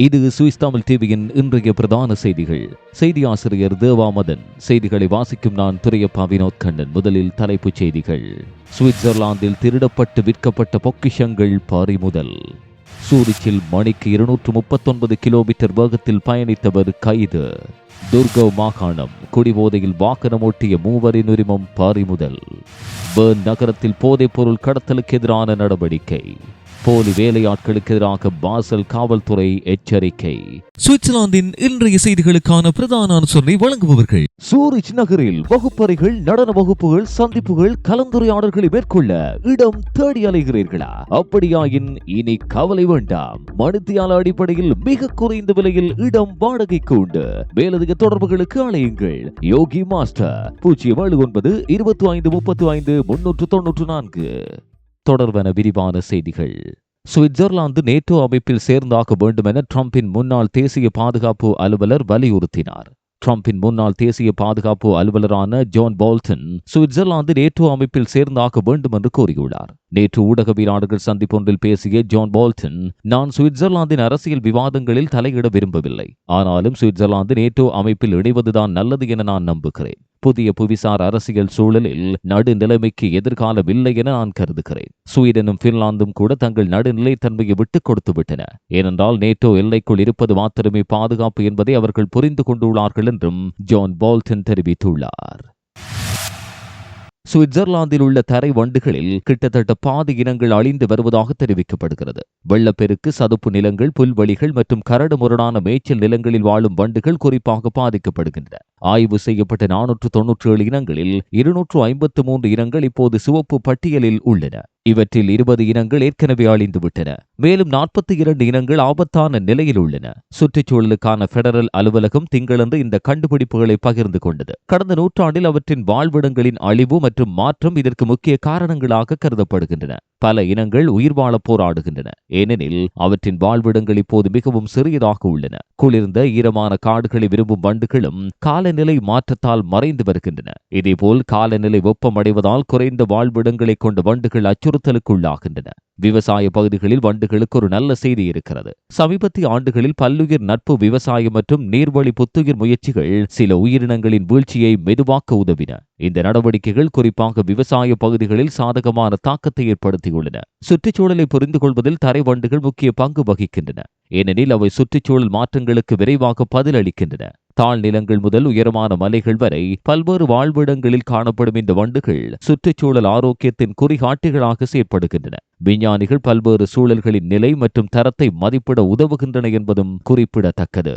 இது சுவிஸ் தமிழ் டிவியின் இன்றைய பிரதான செய்திகள். செய்தி ஆசிரியர் தேவாமதன் செய்திகளை வாசிக்கும் நான் துரையப்பா வினோத் கண்ணன் முதலில் தலைப்புச் செய்திகள். சுவிட்சர்லாந்தில் திருடப்பட்டு விற்கப்பட்ட பொக்கிஷங்கள் பறிமுதல். சூரிச்சில் மணிக்கு இருநூற்று முப்பத்தொன்பது கிலோமீட்டர் வேகத்தில் பயணித்தவர் கைது. துர்கவ் மாகாணம் குடிபோதையில் வாகனம் ஓட்டிய மூவரின் உரிமம் பறிமுதல். பேர்ன் நகரத்தில் போதைப்பொருள் கடத்தலுக்கு எதிரான நடவடிக்கை. போலி வேலையாட்களுக்கு எதிராக பாசல் காவல்துறை எச்சரிக்கை. சுவிட்சர்லாந்தின் இன்றைய செய்திகளுக்கான பிரதான அனுசரணை வழங்குபவர்கள். சூரிச் நகரில் வகுப்பறைகள் நடன வகுப்புகள் சந்திப்புகள் கலந்துரையாடல்களை மேற்கொள்ள இடம் தேடி அலைகிறீர்களா? அப்படியாயின் இனி கவலை வேண்டாம். மணித்தியால அடிப்படையில் மிக குறைந்த விலையில் இடம் வாடகைக்கு உண்டு. மேலதிக தொடர்புகளுக்கு அழையுங்கள். யோகி மாஸ்டர் பூஜ்ஜியம் ஏழு ஒன்பது இருபத்தி ஐந்து முப்பத்தி ஐந்து முன்னூற்று தொன்னூற்று நான்கு. தொடர்வன விரிவான செய்திகள். சுவிட்சர்லாந்து நேட்டோ அமைப்பில் சேர்ந்தாக வேண்டும் என ட்ரம்பின் முன்னாள் தேசிய பாதுகாப்பு அலுவலர் வலியுறுத்தினார். ட்ரம்பின் முன்னாள் தேசிய பாதுகாப்பு அலுவலரான ஜான் பால்டன் சுவிட்சர்லாந்து நேட்டோ அமைப்பில் சேர்ந்தாக வேண்டும் என்று கூறியுள்ளார். நேற்று ஊடகவியலாளர்கள் சந்திப்பொன்றில் பேசிய ஜான் பால்டன் நான் சுவிட்சர்லாந்தின் அரசியல் விவாதங்களில் தலையிட விரும்பவில்லை. ஆனாலும் சுவிட்சர்லாந்து நேட்டோ அமைப்பில் இணைவதுதான் நல்லது என நான் நம்புகிறேன். புதிய புவிசார் அரசியல் சூழலில் நடுநிலைமைக்கு எதிர்காலம் இல்லை என நான் கருதுகிறேன். ஸ்வீடனும் பின்லாந்தும் கூட தங்கள் நடுநிலைத்தன்மையை விட்டுக் கொடுத்து விட்டன. ஏனென்றால் நேட்டோ எல்லைக்குள் இருப்பது மாத்திரமே பாதுகாப்பு என்பதை அவர்கள் புரிந்து கொண்டுள்ளார்கள் என்றும் ஜான் பால்டன் தெரிவித்துள்ளார். சுவிட்சர்லாந்தில் உள்ள தரை வண்டுகளில் கிட்டத்தட்ட பாதி இனங்கள் அழிந்து வருவதாக தெரிவிக்கப்படுகிறது. வெள்ளப்பெருக்கு சதுப்பு நிலங்கள் புல்வெளிகள் மற்றும் கரடு முரடான மேய்ச்சல் நிலங்களில் வாழும் வண்டுகள் குறிப்பாக பாதிக்கப்படுகின்றன. ஆய்வு செய்யப்பட்ட நானூற்று தொன்னூற்றி ஏழு இனங்களில் இருநூற்று ஐம்பத்து மூன்று இனங்கள் இப்போது சிவப்பு பட்டியலில் உள்ளன. இவற்றில் இருபது இனங்கள் ஏற்கனவே அழிந்துவிட்டன மேலும் நாற்பத்தி இரண்டு இனங்கள் ஆபத்தான நிலையில் உள்ளன. சுற்றுச்சூழலுக்கான பெடரல் அலுவலகம் திங்களன்று இந்த கண்டுபிடிப்புகளை பகிர்ந்து கொண்டது. கடந்த நூற்றாண்டில் அவற்றின் வாழ்விடங்களின் அழிவு மற்றும் மாற்றம் இதற்கு முக்கிய காரணங்களாக கருதப்படுகின்றன. பல இனங்கள் உயிர் வாழ போராடுகின்றன. ஏனெனில் அவற்றின் வாழ்விடங்கள் இப்போது மிகவும் சிறியதாக உள்ளன. குளிர்ந்த ஈரமான காடுகளை விரும்பும் வண்டுகளும் காலநிலை மாற்றத்தால் மறைந்து வருகின்றன. இதேபோல் காலநிலை வெப்பமடைவதால் குறைந்த வாழ்விடங்களை கொண்ட வண்டுகள் அச்சுறுத்தலுக்குள்ளாகின்றன. விவசாய பகுதிகளில் வண்டுகளுக்கு ஒரு நல்ல செய்தி இருக்கிறது. சமீபத்திய ஆண்டுகளில் பல்லுயிர் நட்பு விவசாயம் மற்றும் நீர்வழி புத்துயிர் முயற்சிகள் சில உயிரினங்களின் வீழ்ச்சியை மெதுவாக்க உதவின. இந்த நடவடிக்கைகள் குறிப்பாக விவசாய பகுதிகளில் சாதகமான தாக்கத்தை ஏற்படுத்தியுள்ளன. சுற்றுச்சூழலை புரிந்து கொள்வதில் தரை வண்டுகள் முக்கிய பங்கு வகிக்கின்றன. ஏனெனில் அவை சுற்றுச்சூழல் மாற்றங்களுக்கு விரைவாக பதிலளிக்கின்றன. தாழ்நிலங்கள் முதல் உயரமான மலைகள் வரை பல்வேறு வாழ்விடங்களில் காணப்படும் இந்த வண்டுகள் சுற்றுச்சூழல் ஆரோக்கியத்தின் குறிகாட்டிகளாக செயற்படுகின்றன. விஞ்ஞானிகள் பல்வேறு சூழல்களின் நிலை மற்றும் தரத்தை மதிப்பிட உதவுகின்றன என்பதும் குறிப்பிடத்தக்கது.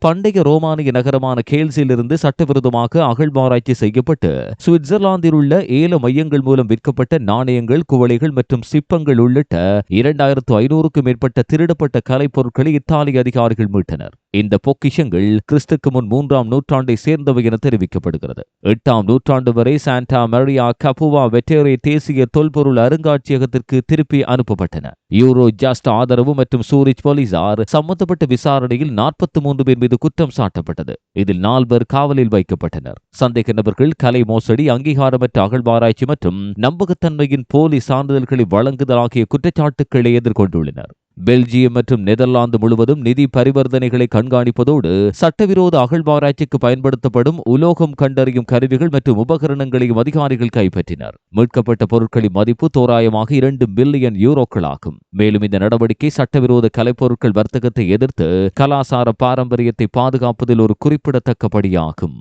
பண்டைய ரோமானிய நகரமான கேல்ஸிலிருந்து சட்டவிரோதமாக அகழ்வாராய்ச்சி செய்யப்பட்டு சுவிட்சர்லாந்தில் உள்ள ஏல மையங்கள் மூலம் விற்கப்பட்ட நாணயங்கள் குவளைகள் மற்றும் சிப்பங்கள் உள்ளிட்ட இரண்டாயிரத்து ஐநூறுக்கும் மேற்பட்ட திருடப்பட்ட கலைப்பொருட்களை இத்தாலிய அதிகாரிகள் மீட்டனர். இந்த பொக்கிஷங்கள் கிறிஸ்துக்கு முன் மூன்றாம் நூற்றாண்டை சேர்ந்தவை என தெரிவிக்கப்படுகிறது. எட்டாம் நூற்றாண்டு வரை சாண்டா மரியா கபுவா வெட்டேரே தேசிய தொல்பொருள் அருங்காட்சியகத்திற்கு திருப்பி அனுப்பப்பட்டன. யூரோ ஜஸ்ட் ஆதரவு மற்றும் சூரிச் போலீசார் சம்பந்தப்பட்ட விசாரணையில் நாற்பத்தி மூன்று பேர் மீது குற்றம் சாட்டப்பட்டது. இதில் நால்வர் காவலில் வைக்கப்பட்டனர். சந்தேக நபர்கள் கலை மோசடி அங்கீகாரமற்ற அகழ்வாராய்ச்சி மற்றும் நம்பகத்தன்மையின் போலி சான்றிதழ்களை வழங்குதல் ஆகிய குற்றச்சாட்டுக்களை எதிர்கொண்டுள்ளனர். பெல்ஜியம் மற்றும் நெதர்லாந்து முழுவதும் நிதி பரிவர்த்தனைகளை கண்காணிப்பதோடு சட்டவிரோத அகழ்வாராய்ச்சிக்கு பயன்படுத்தப்படும் உலோகம் கண்டறியும் கருவிகள் மற்றும் உபகரணங்களையும் அதிகாரிகள் கைப்பற்றினர். மீட்கப்பட்ட பொருட்களின் மதிப்பு தோராயமாக இரண்டு பில்லியன் யூரோக்களாகும் மேலும் இந்த நடவடிக்கை சட்டவிரோத கலைப்பொருட்கள் வர்த்தகத்தை எதிர்த்து கலாசார பாரம்பரியத்தை பாதுகாப்பதில் ஒரு குறிப்பிடத்தக்கபடியாகும்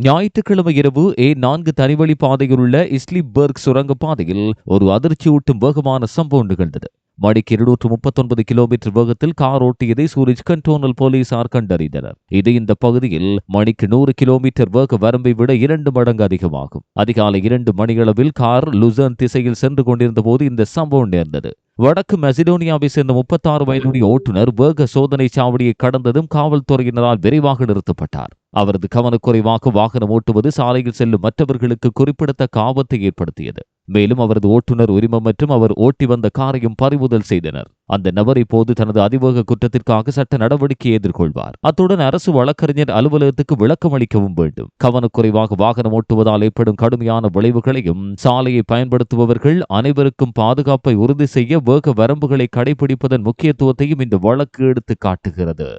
ஞாயிற்றுக்கிழமை இரவு ஏ நான்கு தனிவழி பாதையில் உள்ள இஸ்லிபர்க் சுரங்க பாதையில் ஒரு அதிர்ச்சியூட்டும் வேகமான சம்பவம் நிகழ்ந்தது. மணிக்கு இருநூற்று முப்பத்தொன்பது கிலோமீட்டர் வேகத்தில் கார் ஓட்டியதை சூரிஜ் கண்டோனல் போலீசார் கண்டறிந்தனர். இது இந்த பகுதியில் மணிக்கு நூறு கிலோமீட்டர் வேக வரம்பை விட இரண்டு மடங்கு அதிகமாகும். அதிகாலை இரண்டு மணியளவில் கார் லுசன் திசையில் சென்று கொண்டிருந்த போது இந்த சம்பவம் நேர்ந்தது. வடக்கு மெசிடோனியாவை சேர்ந்த முப்பத்தாறு வயதுடைய ஓட்டுநர் வேக சோதனை சாவடியை கடந்ததும் காவல்துறையினரால் விரைவாக நிறுத்தப்பட்டார். அவரது கவனக்குறைவாக வாகனம் ஓட்டுவது சாலையில் செல்லும் மற்றவர்களுக்கு குறிப்பிடத்தக்க ஆபத்தை ஏற்படுத்தியது. மேலும் அவரது ஓட்டுநர் உரிமம் மற்றும் அவர் ஓட்டி வந்த காரையும் பறிமுதல் செய்தனர். அந்த நபர் இப்போது தனது அதிவேக குற்றத்திற்காக சட்ட நடவடிக்கை எதிர்கொள்வார். அத்துடன் அரசு வழக்கறிஞர் அலுவலகத்துக்கு விளக்கம் அளிக்கவும் வேண்டும். கவனக்குறைவாக வாகனம் ஓட்டுவதால் ஏற்படும் கடுமையான விளைவுகளையும் சாலையை பயன்படுத்துபவர்கள் அனைவருக்கும் பாதுகாப்பை உறுதி செய்ய வேக வரம்புகளை கடைபிடிப்பதன் முக்கியத்துவத்தையும் இந்த வழக்கு எடுத்து காட்டுகிறது.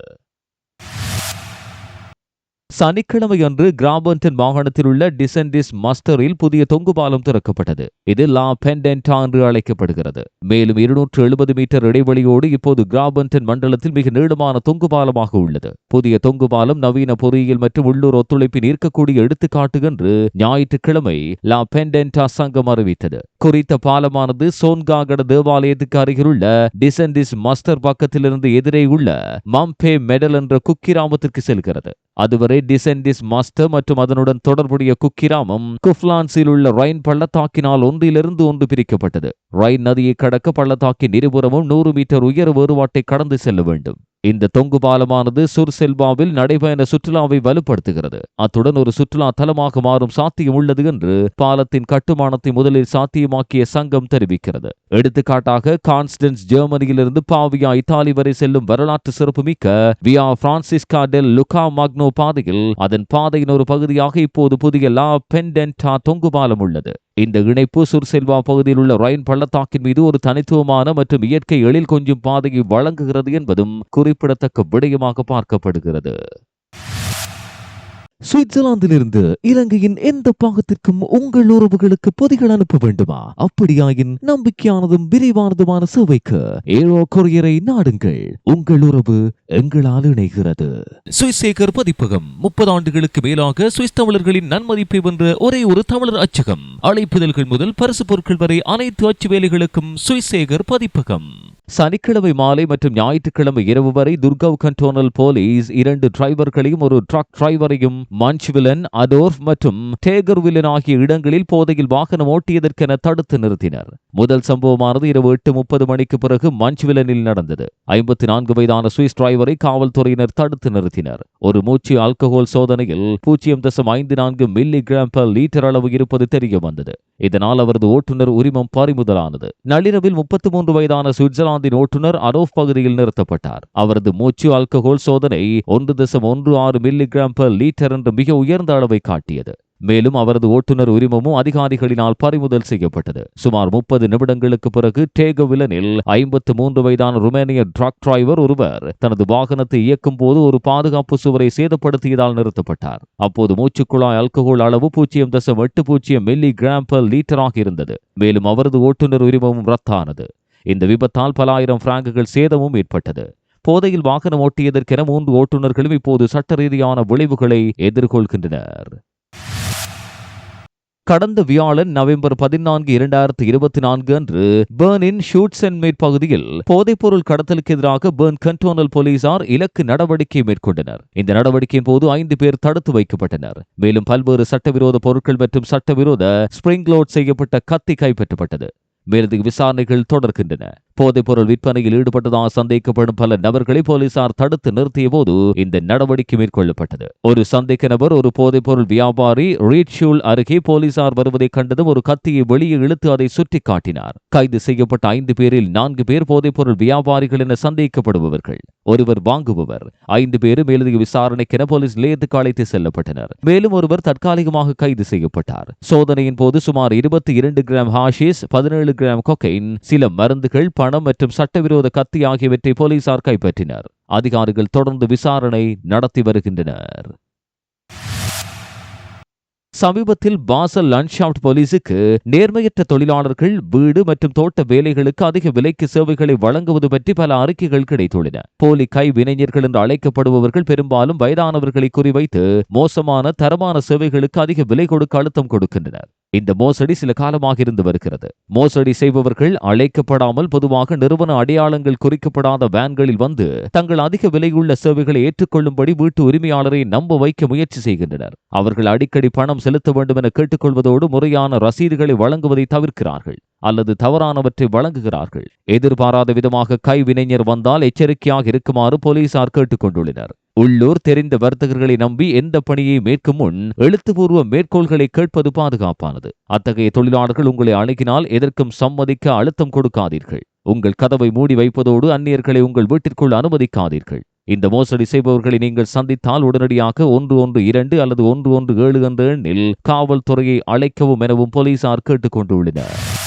சனிக்கிழமையன்று கிராபன்டன் மாகாணத்தில் உள்ள டிசென்டிஸ் மஸ்டரில் புதிய தொங்கு பாலம் திறக்கப்பட்டது. இது லா பெண்டென்டா என்று அழைக்கப்படுகிறது. மேலும் இருநூற்று எழுபது மீட்டர் இடைவெளியோடு இப்போது கிராபன்டன் மண்டலத்தில் மிக நீளமான தொங்கு பாலமாக உள்ளது. புதிய தொங்கு பாலம் நவீன பொறியியல் மற்றும் உள்ளூர் ஒத்துழைப்பின் ஈர்க்கக்கூடிய எடுத்துக்காட்டு என்று ஞாயிற்றுக்கிழமை லா பெண்டென்டா சங்கம் அறிவித்தது. குறித்த பாலமானது சோன்காகட தேவாலயத்துக்கு அருகிலுள்ள டிசென்டிஸ் மஸ்டர் பக்கத்திலிருந்து எதிரே உள்ள மம்பே மெடல் என்ற குக்கிராமத்திற்கு செல்கிறது. அதுவரை டிசென்டிஸ் மாஸ்டர் மற்றும் அதனுடன் தொடர்புடைய குக்கிராமம் குஃப்லான்ஸில் உள்ள ரைன் பள்ளத்தாக்கினால் ஒன்றிலிருந்து ஒன்று பிரிக்கப்பட்டது. ரைன் நதியை கடக்க பள்ளத்தாக்கின் இருபுறமும் நூறு மீட்டர் உயர வேறுபாட்டை கடந்து செல்ல வேண்டும். இந்த தொங்கு பாலமானது சுர்செல்வாவில் நடைபயண சுற்றுலாவை வலுப்படுத்துகிறது. அத்துடன் ஒரு சுற்றுலா தலமாக மாறும் சாத்தியம் உள்ளது என்று பாலத்தின் கட்டுமானத்தை முதலில் சாத்தியமாக்கிய சங்கம் தெரிவிக்கிறது. எடுத்துக்காட்டாக கான்ஸ்டன்ஸ் ஜெர்மனியிலிருந்து பாவியா இத்தாலி வரை செல்லும் வரலாற்று சிறப்புமிக்க வியா பிரான்சிஸ்கா டெல் லுகா மாக்னோ பாதையில் அதன் பாதையின் ஒரு பகுதியாக இப்போது புதிய லா பெண்டென்டா தொங்கு பாலம் உள்ளது. இந்த இணைப்பு சுர்செல்வா பகுதியில் உள்ள ரைன் பள்ளத்தாக்கின் மீது ஒரு தனித்துவமான மற்றும் இயற்கை எழில் கொஞ்சும் பாதையை வழங்குகிறது என்பதும் குறிப்பிடத்தக்க விடயமாக பார்க்கப்படுகிறது. சுவிட்சர்லாந்திலிருந்து இலங்கையின் எந்த பாகத்திற்கும் உங்கள் உறவுகளுக்கு பொதிகள் அனுப்ப வேண்டுமா? அப்படியாயின் நம்பிக்கையானதும் விரைவானதுமான சேவைக்கு ஏரோ கொரியரை நாடுங்கள். உங்கள் உறவு எங்களால் இணைகிறது. சுவிசேகர் பதிப்பகம் முப்பது ஆண்டுகளுக்கு மேலாக சுவிஸ் தமிழர்களின் நன்மதிப்பை வென்ற ஒரே ஒரு தமிழர் அச்சகம். அழைப்புதல்கள் முதல் பரிசு பொருட்கள் வரை அனைத்து அச்சு வேலைகளுக்கும் சுவிசேகர் பதிப்பகம். சனிக்கிழமை மாலை மற்றும் ஞாயிற்றுக்கிழமை இரவு வரை துர்கவ் கண்டோனல் போலீஸ் இரண்டு டிரைவர்களையும் ஒரு ட்ரக் டிரைவரையும் வில்லன் அதோர்ஃப் மற்றும் டேகர்வில்லன் ஆகிய இடங்களில் போதையில் வாகனம் ஓட்டியதற்கென தடுத்து நிறுத்தினர். முதல் சம்பவமானது இரவு எட்டு முப்பது மணிக்கு பிறகு மஞ்ச்விலனில் நடந்தது. ஐம்பத்தி நான்கு வயதான சுவிஸ் டிரைவரை காவல்துறையினர் தடுத்து நிறுத்தினர். ஒரு மூச்சு ஆல்கஹால் சோதனையில் பூஜ்ஜியம் தசம் ஐந்து நான்கு மில்லி கிராம் பர் லீட்டர் அளவு இருப்பது தெரிய வந்தது. இதனால் அவரது ஓட்டுநர் உரிமம் பறிமுதலானது. நள்ளிரவில் முப்பத்தி மூன்று வயதான சுவிட்சர்லாந்து சுவிட்சர்லாந்தின் ஓட்டுநர் அரோஃப் பகுதியில் நிறுத்தப்பட்டார். அவரது மூச்சு ஆல்கஹால் சோதனை ஒன்று தசம் ஒன்று ஆறு மில்லிகிராம் பர் லீட்டர் என்ற மிக உயர்ந்த அளவை காட்டியது. மேலும் அவரது ஓட்டுநர் உரிமமும் அதிகாரிகளினால் பறிமுதல் செய்யப்பட்டது. சுமார் முப்பது நிமிடங்களுக்கு பிறகு டேகவிலனில் ஐம்பத்து மூன்று வயதான ருமேனிய ட்ரக் டிரைவர் ஒருவர் தனது வாகனத்தை இயக்கும் போது ஒரு பாதுகாப்பு சுவரை சேதப்படுத்தியதால் நிறுத்தப்பட்டார். அப்போது மூச்சுக்குழாய் அல்கஹோல் அளவு பூஜ்ஜியம் தசம் எட்டு பூஜ்ஜியம் மில்லி கிராம் பர் லீட்டராக இருந்தது. மேலும் அவரது ஓட்டுநர் உரிமமும் ரத்தானது. இந்த விபத்தால் பல ஆயிரம் பிராங்குகள் சேதமும் ஏற்பட்டது. போதையில் வாகனம் ஓட்டியதற்கென மூன்று ஓட்டுநர்களும் இப்போது சட்ட ரீதியான விளைவுகளை எதிர்கொள்கின்றனர். கடந்த வியாழன் நவம்பர் பதினான்கு இரண்டாயிரத்து இருபத்தி நான்கு அன்று பேர்னின் ஷூட்சென்மேட் பகுதியில் போதைப்பொருள் கடத்தலுக்கு எதிராக பேர்ன் கண்டோனல் போலீசார் இலக்கு நடவடிக்கை மேற்கொண்டனர். இந்த நடவடிக்கையின் போது ஐந்து பேர் தடுத்து வைக்கப்பட்டனர். மேலும் பல்வேறு சட்டவிரோத பொருட்கள் மற்றும் சட்டவிரோத ஸ்பிரிங் லோட் செய்யப்பட்ட கத்தி கைப்பற்றப்பட்டது. மேலதிக விசாரணைகள் தொடர்கின்றன. போதைப்பொருள் விற்பனையில் ஈடுபட்டதாக சந்தேகப்படும் பல நபர்களை போலீசார் தடுத்து நிறுத்திய போது இந்த நடவடிக்கை மேற்கொள்ளப்பட்டது. ஒரு சந்தேக நபர் ஒரு போதைப்பொருள் வியாபாரி ரீட்ஷூல் அருகே போலீசார் வருவதை கண்டதும் ஒரு கத்தியை வெளியே இழுத்து அதை சுட்டி காட்டினார் கைது செய்யப்பட்ட ஐந்து பேரில் நான்கு பேர் போதைப்பொருள் வியாபாரிகள் என சந்தேகப்படுபவர்கள். ஒருவர் வாங்குபவர். ஐந்து பேர் மேலதிக விசாரணைக்கென போலீஸ் நிலையத்துக்கு அழைத்து செல்லப்பட்டனர். மேலும் ஒருவர் தற்காலிகமாக கைது செய்யப்பட்டார். சோதனையின் போது சுமார் இருபத்தி இரண்டு கிராம் ஹாஷிஸ் பதினேழு கிராம் கொக்கைன் சில மருந்துகள் பணம் மற்றும் சட்டவிரோத கத்தி ஆகியவற்றை போலீசார் கைப்பற்றினர். அதிகாரிகள் தொடர்ந்து விசாரணை நடத்தி வருகின்றனர். சமீபத்தில் பாசல் லன்ஷாப்ட் போலீசுக்கு நேர்மையற்ற தொழிலாளர்கள் வீடு மற்றும் தோட்ட வேலைகளுக்கு அதிக விலைக்கு சேவைகளை வழங்குவது பற்றி பல அறிக்கைகள் கிடைத்துள்ளன. போலி கைவினைஞர்கள் என்று அழைக்கப்படுபவர்கள் பெரும்பாலும் வயதானவர்களை குறிவைத்து மோசமான தரமான சேவைகளுக்கு அதிக விலை கொடுக்க அழுத்தம் கொடுக்கின்றனர். இந்த மோசடி சில காலமாக இருந்து வருகிறது. மோசடி செய்பவர்கள் அழைக்கப்படாமல் பொதுவாக நிறுவன அடையாளங்கள் குறிக்கப்படாத வேன்களில் வந்து தங்கள் அதிக விலையுள்ள சேவைகளை ஏற்றுக்கொள்ளும்படி வீட்டு உரிமையாளரை நம்ப வைக்க முயற்சி செய்கின்றனர். அவர்கள் அடிக்கடி பணம் செலுத்த வேண்டும் என கேட்டுக்கொள்வதோடு முறையான ரசீதுகளை வழங்குவதை தவிர்க்கிறார்கள். அல்லது தவறானவற்றை வழங்குகிறார்கள். எதிர்பாராத விதமாக கைவினைஞர் வந்தால் எச்சரிக்கையாக இருக்குமாறு போலீசார் கேட்டுக் கொண்டுள்ளனர் உள்ளூர் தெரிந்த வர்த்தகர்களை நம்பி எந்த பணியை மேற்கும் முன் எழுத்துப்பூர்வ மேற்கோள்களை கேட்பது பாதுகாப்பானது. அத்தகைய தொழிலாளர்கள் உங்களை அணுகினால் எதற்கும் சம்மதிக்க அழுத்தம் கொடுக்காதீர்கள். உங்கள் கதவை மூடி வைப்பதோடு அந்நியர்களை உங்கள் வீட்டிற்குள் அனுமதிக்காதீர்கள். இந்த மோசடி செய்பவர்களை நீங்கள் சந்தித்தால் உடனடியாக ஒன்று ஒன்று இரண்டு அல்லது ஒன்று ஒன்று ஏழு என்ற எண்ணில் காவல்துறையை அழைக்கவும் எனவும் போலீசார் கேட்டுக் கொண்டுள்ளனர்